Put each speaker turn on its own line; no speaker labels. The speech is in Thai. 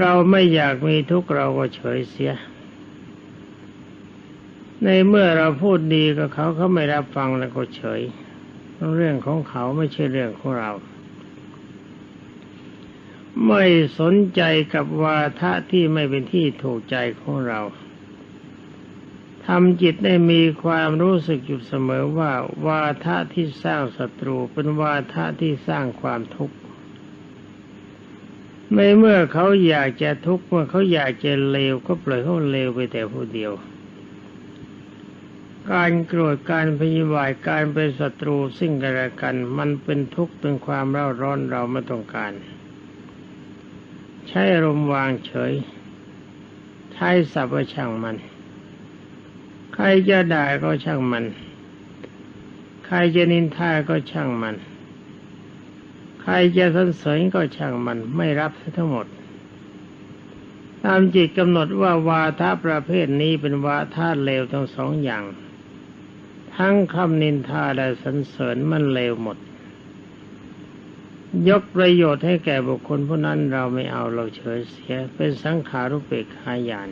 เราไม่อยากมีทุกข์เราก็เฉยเสีย ในเมื่อเราพูดดีกับเขาเขาไม่รับฟังแล้วก็เฉย เรื่องของเขาไม่ใช่เรื่องของเรา ไม่สนใจกับวาทะที่ไม่เป็นที่ถูกใจของเราทำจิตได้มีความรู้สึกอยู่เสมอว่า วาทะที่สร้างศัตรูเป็นวาทะที่สร้างความทุกข์ ในเมื่อเขาอยากจะทุกข์เมื่อเขาอยากจะเลวก็ปล่อยเขาเลวไปแต่ผู้เดียว การโกรธการพยาบาทการเป็นศัตรูซึ่งกันและกัน มันเป็นทุกข์เป็นความเร่าร้อนเราไม่ต้องการ ใช้อารมณ์วางเฉย ใช้สับว่าช่างมัน ใครจะด่าก็ช่างมัน ใครจะนินทาก็ช่างมัน ใครจะสรรเสริญก็ช่างมันไม่รับทั้งหมด ตามจิตกำหนดว่าวาทะประเภทนี้เป็นวาทะเลวทั้งสองอย่าง ทั้งคำนินทาและสรรเสริญมันเลวหมด ยกประโยชน์ให้แก่บุคคลผู้นั้นเราไม่เอาเราเฉยเสียเป็นสังขารุเปกขายาน